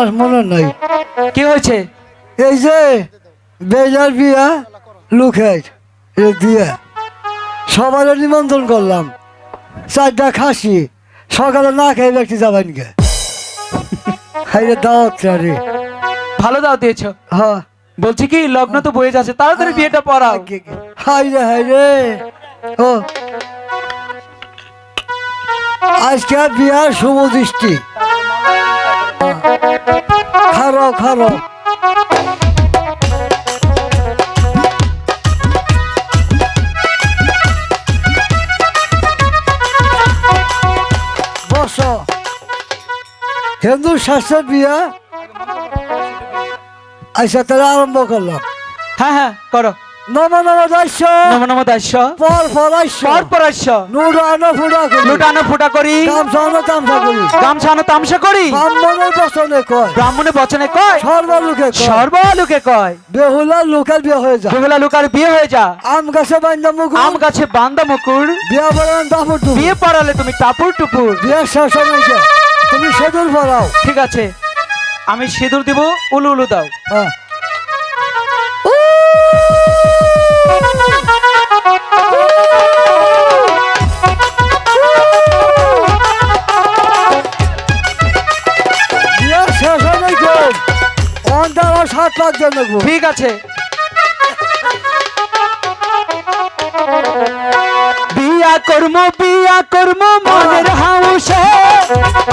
কবার মনে নাই। কি হয়েছে? এই যে বেজার বিয়া লুকের দিয়ে। সবার নিমন্ত্রণ করলাম। চারটা খাসি সকালে না খেয়ে ব্যক্তি যাবেন গে। হাইরে দাওয়াত রে ভালো দাও দিয়েছ। হ্যাঁ। বলছি কি লগ্ন তো বয়ে যাচ্ছে তাড়াতাড়ি বিয়েটা পড়াও। হাইরে হাইরে। ও। আজকে বিয়ার শুভ দৃষ্টি। খারো বস। হিন্দু শাস্ত্রের বিয়া আচ্ছা তাহলে আরম্ভ করলাম। হ্যাঁ হ্যাঁ করো। নম নম দাস্য নম নম দাস্য পর পরাস্য পর পরাস্য নুডানো ফুডা করি। লুটানো ফুটা করি। গামছানো তামসা করি। গামছানো তামসা করি। ব্রাহ্মণের বচনে কয়। ব্রাহ্মণে বচনে কয়। সর্বলোকে কয়। সর্বলোকে কয়। বেহুলা লোকের বিয়ে হয়ে যায়। বেহুলা লুকার বিয়ে হয়ে যা আম গাছে বান্ধা মুখ আম গাছে বান্দা মুকুর বিয়া পড়ালে তুমি টাপুর টুপুর। শেষ তুমি সেদুর পড়াও। ঠিক আছে। আমি সিঁদুর দিব উলু উলু দাও। হ্যাঁ। সাত পাঁচ জন ঠিক আছে। বিয়া কর্ম বিয়া কর্ম, মনের হাউসে।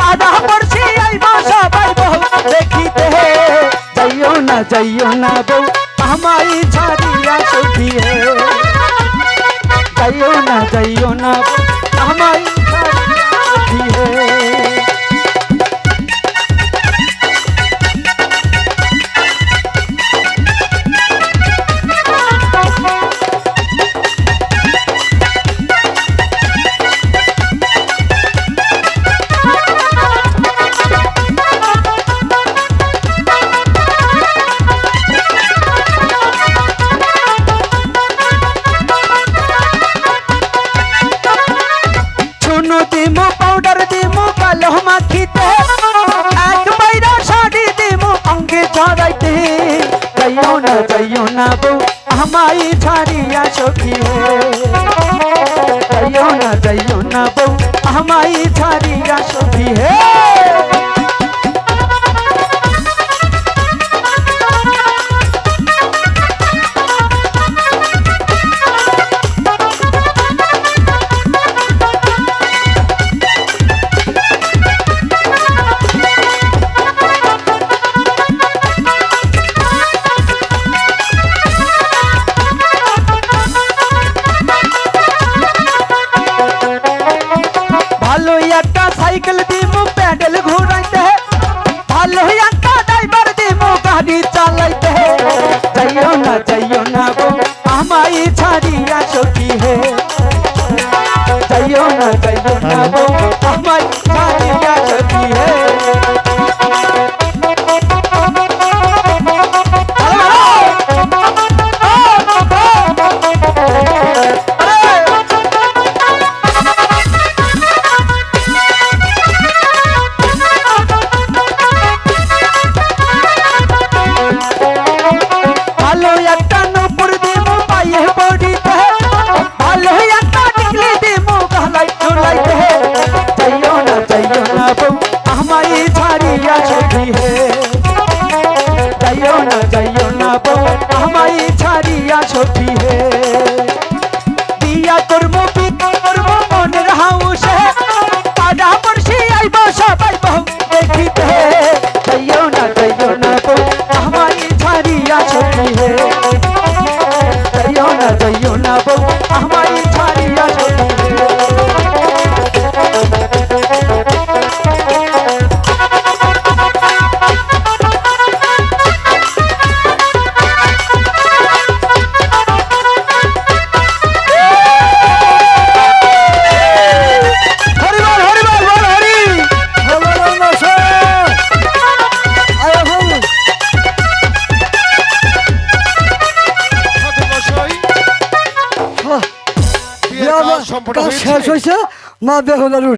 আদা পড়ছি আইবা সবাই বহু দেখিতে যাইও না যাইও না বউ। আমাই ছাড়িয়া সুখিয়ে যাইও না যাইও না বউ আমাই আমাই ছাড়িয়া সখী যাইও না যাইও না বউ আমাই ছাড়িয়া সখী হে। সাইকেল বিয়া করব বিয়া করব মনের হাউসে। আডা পড়শি আইব, সবাই বহু দেখিতে। যাইও না যাইও না বউ আমাই ছাড়িয়া সখী হে কাজ শেষ হয়েছে। মা